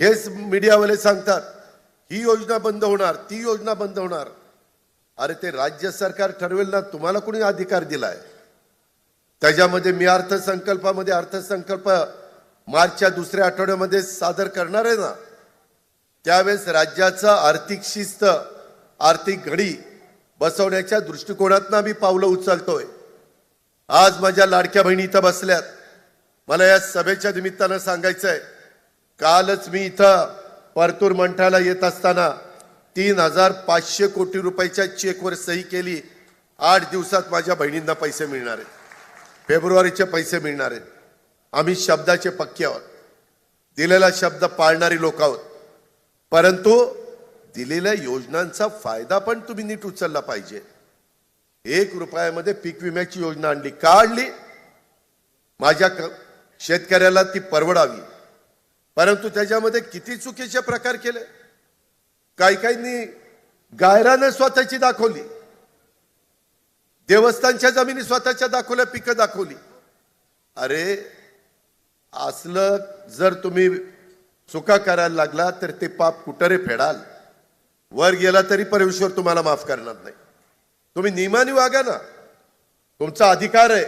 हेच मीडियावाले सांगतात ही योजना बंद होणार ती योजना बंद होणार. अरे ते राज्य सरकार ठरवेल ना तुम्हाला कोणी अधिकार दिलाय? त्याच्यामध्ये मी अर्थसंकल्पामध्ये अर्थसंकल्प मार्चच्या दुसऱ्या आठवड्यामध्ये सादर करणार आहे ना? त्यावेळेस राज्याचा आर्थिक शिस्त आर्थिक घडी बसवण्याच्या दृष्टिकोनातनं मी पावलं उचलतोय. आज माझ्या लाडक्या बहिणी इथं बसल्यात. मला या सभेच्या निमित्तानं सांगायचं आहे कालच मी इथं परतूर मंठाला येत असताना तीन हजार पाचशे कोटी रुपयाच्या चेकवर सही केली. आठ दिवसात माझ्या बहिणींना पैसे मिळणार आहेत. फेब्रुवारीचे पैसे मिळणार आहेत. आम्ही शब्दाचे पक्के आहोत. दिलेला शब्द पाळणारी लोक आहोत. परंतु दिलेल्या योजनांचा फायदा पण तुम्ही नीट उचलला पाहिजे. एक रुपयामध्ये पीक विम्याची योजना आणली का आणली माझ्या क- शेतकऱ्याला ती परवडावी. परंतु त्याच्यामध्ये किती चुकीचे प्रकार केले? काही काहींनी गायरानं स्वतःची दाखवली. देवस्थानच्या जमिनी स्वतःच्या दाखवल्या पिकं दाखवली. अरे असलं जर तुम्ही चुका करायला लागला तर ते पाप कुठरे फेडाल. वर गेला तरी परमेश्वर तुम्हाला माफ करणार नाही. तुम्ही नियमाने वागा ना. तुमचा अधिकार आहे.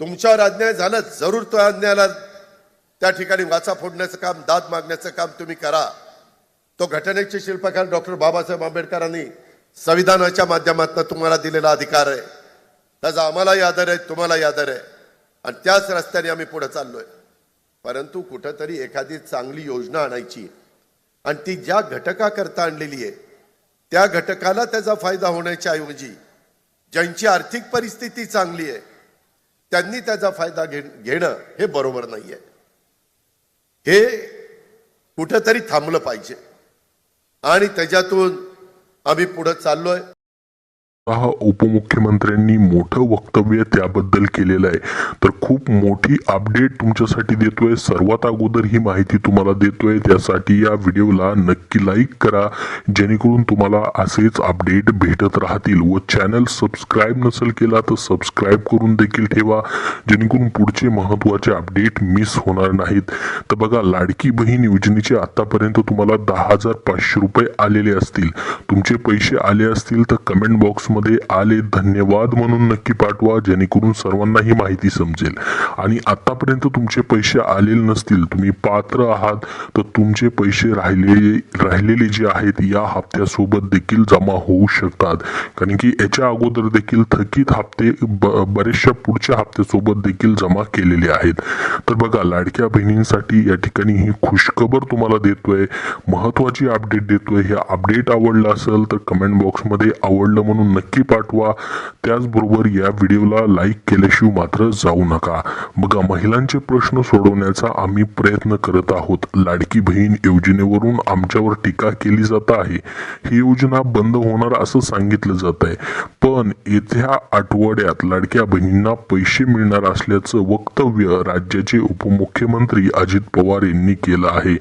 तुमच्यावर अन्याय झाला जरूर तो अन्यायाला त्या ठिकाणी वाचा फोडण्याचं काम दाद मागण्याचं काम तुम्ही करा. तो घटनेचे शिल्पकार डॉक्टर बाबासाहेब आंबेडकरांनी संविधानाच्या माध्यमातून तुम्हाला दिलेला अधिकार आहे. त्याचा आम्हालाही आदर आहे तुम्हालाही आदर आहे. आणि त्याच रस्त्याने आम्ही पुढे चाललोय. परंतु कुठंतरी एखादी चांगली योजना आणायची. आणि ती ज्या घटकाकरता आणलेली आहे त्या घटकाला त्याचा फायदा होण्याच्या ऐवजी ज्यांची आर्थिक परिस्थिती चांगली आहे त्यांनी त्याचा फायदा घे घेणं हे बरोबर नाही आहे हे कुठंतरी थांबलं पाहिजे. आणि त्याच्यातून आम्ही पुढं चाललोय. हा उपमुख्यमंत्र्यांनी मोठं वक्तव्य त्याबद्दल केलेलं आहे. तर खूप मोठी अपडेट तुमच्यासाठी देतोय. सर्वात अगोदर ही माहिती तुम्हाला देतोय. त्यासाठी या व्हिडिओला नक्की लाईक करा. जेणेकरून तुम्हाला असेच अपडेट भेटत राहतील व चॅनल सबस्क्राईब नसेल केला तर सबस्क्राईब करून देखील ठेवा. जेणेकरून पुढचे महत्त्वाचे अपडेट मिस होणार नाहीत. तर बघा लाडकी बहीण योजनेचे आतापर्यंत तुम्हाला दहा हजार पाचशे रुपये आलेले असतील. तुमचे पैसे आले असतील तर कमेंट बॉक्स मध्ये आले धन्यवाद म्हणून नक्की पाठवा जेणेकरून सर्वांना ही माहिती समजेल. आणि आतापर्यंत तुमचे पैसे आलेले नसतील तुम्ही पात्र आहात तर तुमचे पैसे राहिलेले राहिलेले जे आहेत या हप्त्यासोबत देखील जमा होऊ शकतात. कारण की याच्या अगोदर देखील थकीत हप्ते ब- बरेचशा पुढच्या हप्त्यासोबत देखील जमा केलेले आहेत. तर बघा लाडक्या बहिणींसाठी या ठिकाणी ही खुशखबर तुम्हाला देतोय महत्वाची अपडेट देतोय. हे अपडेट आवडलं असेल तर कमेंट बॉक्समध्ये आवडलं म्हणून नक्की पाठवा. त्याचबरोबर या व्हिडिओला लाईक केल्याशिवाय मात्र जाऊ नका. बघा महिलांचे प्रश्न सोडवण्याचा आम्ही प्रयत्न करत आहोत. लाडकी बहीण योजनेवरून आमच्यावर टीका केली जात आहे. ही योजना बंद होणार असं सांगितलं जात आहे. पण येत्या आठवड्यात लाडक्या बहिणींना पैसे मिळणार असल्याचं वक्तव्य राज्याचे उपमुख्यमंत्री अजित पवार यांनी केलं आहे.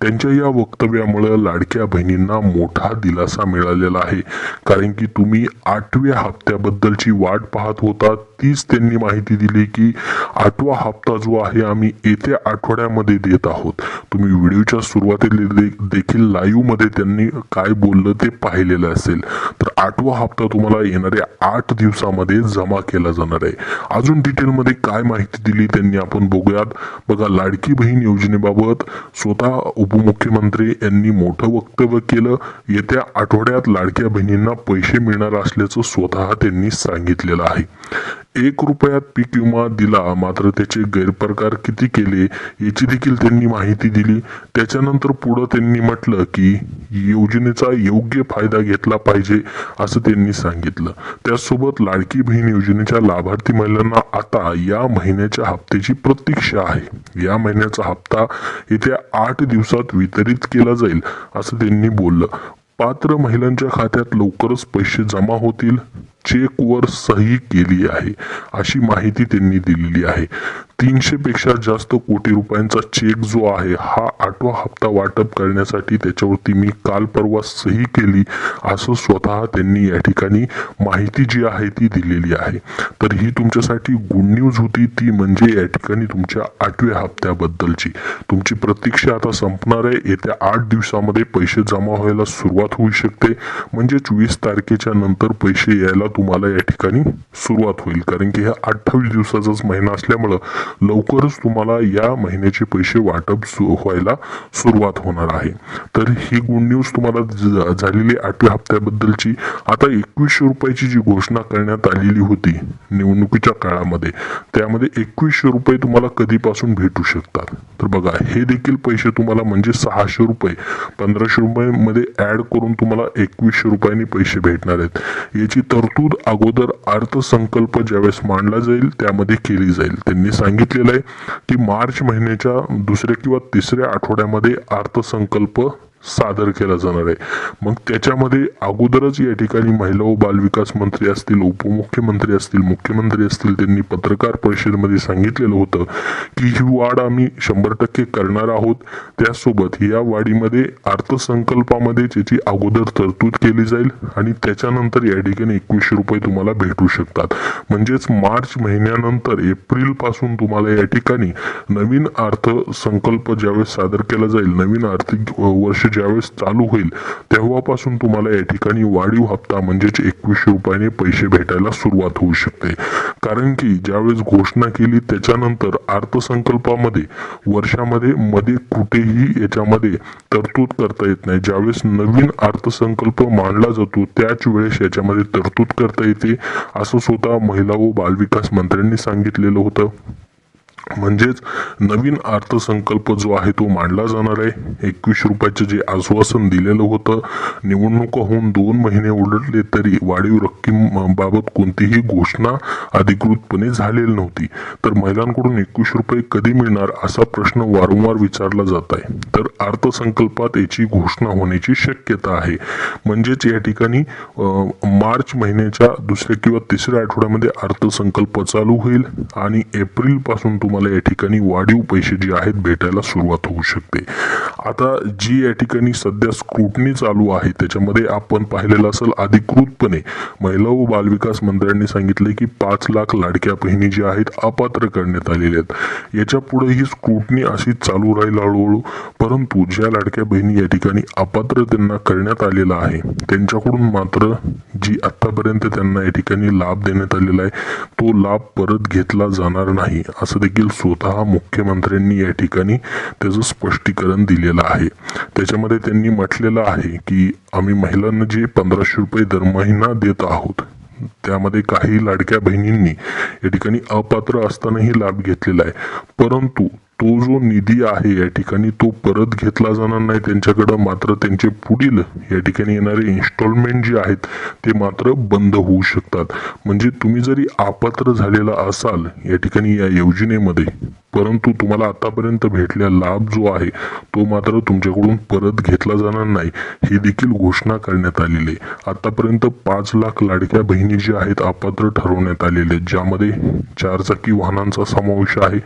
त्यांच्या या वक्तव्यामुळे लाडक्या बहिणींना मोठा दिलासा मिळालेला आहे. कारण की तुम्ही आठव्या हप्त्याबद्दलची वाट पाहत होतात. तीच त्यांनी माहिती दिली की आठवा हप्ता जो आहे आम्ही येत्या आठवड्यामध्ये देत आहोत. तुम्ही व्हिडिओच्या सुरुवातीला दे- देखील लाईव्हमध्ये त्यांनी काय बोललं ते पाहिलेलं असेल. तर आठवा हप्ता तुम्हाला येणाऱ्या आठ दिवसामध्ये जमा केला जाणार आहे. अजून डिटेलमध्ये काय माहिती दिली त्यांनी आपण बघूयात. बघा लाडकी बहीण योजनेबाबत स्वतः उपमुख्यमंत्री यांनी मोठं वक्तव्य केलं. येत्या आठवड्यात लाडक्या बहिणींना पैसे मिळणार असल्याचं स्वतः त्यांनी सांगितलेलं आहे. एक रुपयात पीक विमा दिला मात्र त्याचे गैरप्रकार किती केले याची देखील त्यांनी माहिती दिली. त्याच्यानंतर पुढं त्यांनी म्हटलं की योजनेचा योग्य फायदा घेतला पाहिजे असं त्यांनी सांगितलं. त्यासोबत लाडकी बहीण योजनेच्या लाभार्थी महिलांना आता या महिन्याच्या हप्त्याची प्रतीक्षा आहे. या महिन्याचा हप्ता येत्या आठ दिवसात वितरित केला जाईल असं त्यांनी बोललं. पात्र महिलांच्या खात्यात लवकरच पैसे जमा होतील. चेकवर सही केली आहे. अशी माहिती त्यांनी दिलेली आहे. तीनशे पेक्षा जास्त कोटी रुपयांचा चेक जो आहे हा आठवा हप्ता वाटप करण्यासाठी त्याच्यावरती मी काल परवा सही केली असं स्वतः त्यांनी या ठिकाणी माहिती जी आहे ती दिलेली आहे. तर ही तुमच्यासाठी गुड न्यूज होती ती म्हणजे या ठिकाणी तुमच्या आठव्या हप्त्याबद्दलची. तुमची प्रतीक्षा आता संपणार आहे येत्या आठ दिवसामध्ये पैसे जमा व्हायला सुरुवात होऊ शकते. म्हणजेच वीस तारखेच्या नंतर पैसे यायला तुम्हाला या ठिकाणी सुरुवात होईल. कारण की हा अठ्ठावीस दिवसाचाच महिना असल्यामुळं लवकरच तुम्हाला या महिन्याचे पैसे वाटप व्हायला सुरुवात होणार आहे. तर ही गुड न्यूज तुम्हाला झालेली आठव्या हप्त्याबद्दलची. आता एकवीसशे रुपयाची जी घोषणा करण्यात आलेली होती निवडणुकीच्या काळामध्ये त्यामध्ये एकवीसशे रुपये तुम्हाला कधीपासून भेटू शकतात? तर बघा हे देखील पैसे तुम्हाला म्हणजे सहाशे रुपये पंधराशे रुपयामध्ये ऍड करून तुम्हाला एकवीसशे रुपयांनी पैसे भेटणार आहेत. याची तरतूद अगोदर अर्थसंकल्प ज्यावेळेस मांडला जाईल त्यामध्ये केली जाईल. त्यांनी सांगितलं सांगितलेलं आहे की मार्च महिन्याच्या दुसऱ्या किंवा तिसऱ्या आठवड्यामध्ये अर्थसंकल्प सादर केला जाणार आहे. मग त्याच्यामध्ये अगोदरच या ठिकाणी महिला व बालविकास मंत्री असतील उपमुख्यमंत्री असतील मुख्यमंत्री असतील त्यांनी पत्रकार परिषदेमध्ये सांगितलेलं होतं की ही वाढ आम्ही शंभर टक्के करणार आहोत. त्यासोबत या वाढीमध्ये अर्थसंकल्पामध्ये त्याची अगोदर तरतूद केली जाईल आणि त्याच्यानंतर या ठिकाणी एकवीसशे रुपये तुम्हाला भेटू शकतात. म्हणजेच मार्च महिन्यानंतर एप्रिलपासून तुम्हाला या ठिकाणी नवीन अर्थसंकल्प ज्यावेळेस सादर केला जाईल नवीन आर्थिक वर्ष ज्यावेळेस चालू होईल तेव्हापासून तुम्हाला या ठिकाणी वाढीव हप्ता म्हणजेच एकवीसशे रुपयाने पैसे भेटायला सुरुवात होऊ शकते. कारण की ज्यावेळेस घोषणा केली त्याच्यानंतर अर्थसंकल्पामध्ये वर्षामध्ये मध्ये कुठेही याच्यामध्ये तरतूद करता येत नाही. ज्यावेळेस नवीन अर्थसंकल्प मांडला जातो त्याच वेळेस याच्यामध्ये तरतूद करता येते असं स्वतः महिला व बालविकास मंत्र्यांनी सांगितलेलं होतं. म्हणजेच नवीन अर्थसंकल्प जो आहे तो मांडला जाणार आहे. एकवीस रुपयाचं जे आश्वासन दिलेलं होतं निवडणुका होऊन दोन महिने उलटले तरी वाढीव रक्कम बाबत कोणतीही घोषणा अधिकृतपणे झालेली नव्हती. तर महिलांकडून एकवीस रुपये कधी मिळणार असा प्रश्न वारंवार विचारला जात आहे. तर अर्थसंकल्पात याची घोषणा होण्याची शक्यता आहे. म्हणजेच या ठिकाणी मार्च महिन्याच्या दुसऱ्या किंवा तिसऱ्या आठवड्यामध्ये अर्थसंकल्प चालू होईल आणि एप्रिलपासून तो तुम्हाला या ठिकाणी वाढीव पैसे जे आहेत भेटायला सुरुवात होऊ शकते. आता जी या ठिकाणी सध्या स्क्रुटनी चालू आहे त्याच्यामध्ये आपण पाहिलेलं असेल अधिकृतपणे महिला व बालविकास मंत्र्यांनी सांगितले की पाच लाख लाडक्या बहिणी ज्या आहेत अपात्र करण्यात आलेल्या आहेत. याच्यापुढे ही स्क्रुटनी अशी चालू राहील हळूहळू परंतु ज्या लाडक्या बहिणी या ठिकाणी अपात्र त्यांना करण्यात आलेला आहे त्यांच्याकडून मात्र जी आत्तापर्यंत त्यांना या ठिकाणी लाभ देण्यात आलेला आहे तो लाभ परत घेतला जाणार नाही. असं देखील स्वतः मुख्यमंत्र्यांनी या ठिकाणी त्याचं स्पष्टीकरण केलेला आहे. त्याच्यामध्ये त्यांनी म्हटलेलं आहे की आम्ही महिलांना जे पंधराशे रुपये दर महिना देत आहोत त्यामध्ये काही लाडक्या बहिणींनी या ठिकाणी अपात्र असतानाही लाभ घेतलेला आहे. परंतु तो जो निधी आहे या ठिकाणी तो परत घेतला जाणार नाही. त्यांच्याकडं मात्र त्यांचे पुढील या ठिकाणी येणारे इन्स्टॉलमेंट जे आहेत ते मात्र बंद होऊ शकतात. म्हणजे तुम्ही जरी अपात्र झालेला असाल या ठिकाणी या योजनेमध्ये परंतु तुम्हाला आतापर्यंत भेटलेला लाभ जो आहे तो मात्र तुमच्याकडून परत घेतला जाणार नाही. ही देखील घोषणा करण्यात आलेली आहे. आतापर्यंत पाच लाख लाडक्या बहिणी ज्या आहेत अपात्र ठरवण्यात आलेले आहेत ज्यामध्ये चारचाकी वाहनांचा समावेश आहे.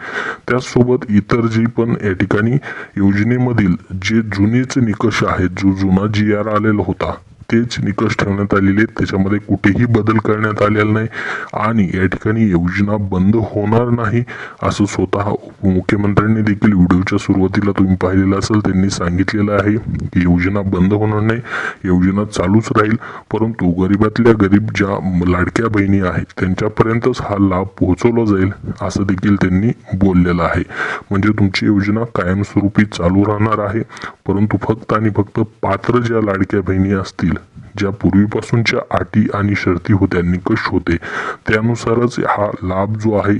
त्याचसोबत इतर जी पण या ठिकाणी योजनेमधील जे जुनेच निकष आहेत जो जुना जी आर आलेला होता तेच निकष ठेवण्यात आलेले आहेत. त्याच्यामध्ये कुठेही बदल करण्यात आलेला नाही. आणि या ठिकाणी योजना बंद होणार नाही असं स्वतः उपमुख्यमंत्र्यांनी देखील व्हिडिओच्या सुरुवातीला तुम्ही पाहिलेलं असेल त्यांनी सांगितलेलं आहे की योजना बंद होणार नाही योजना चालूच राहील. परंतु गरिबातल्या गरीब ज्या लाडक्या बहिणी आहेत त्यांच्यापर्यंतच हा लाभ पोहोचवला जाईल असं देखील त्यांनी बोललेलं आहे. म्हणजे तुमची योजना कायमस्वरूपी चालू राहणार आहे परंतु फक्त आणि फक्त पात्र ज्या लाडक्या बहिणी असतील ज्या पूर्वीपासूनच्या अटी आणि शर्ती होत्या निकष होते त्यानुसारच हा लाभ जो आहे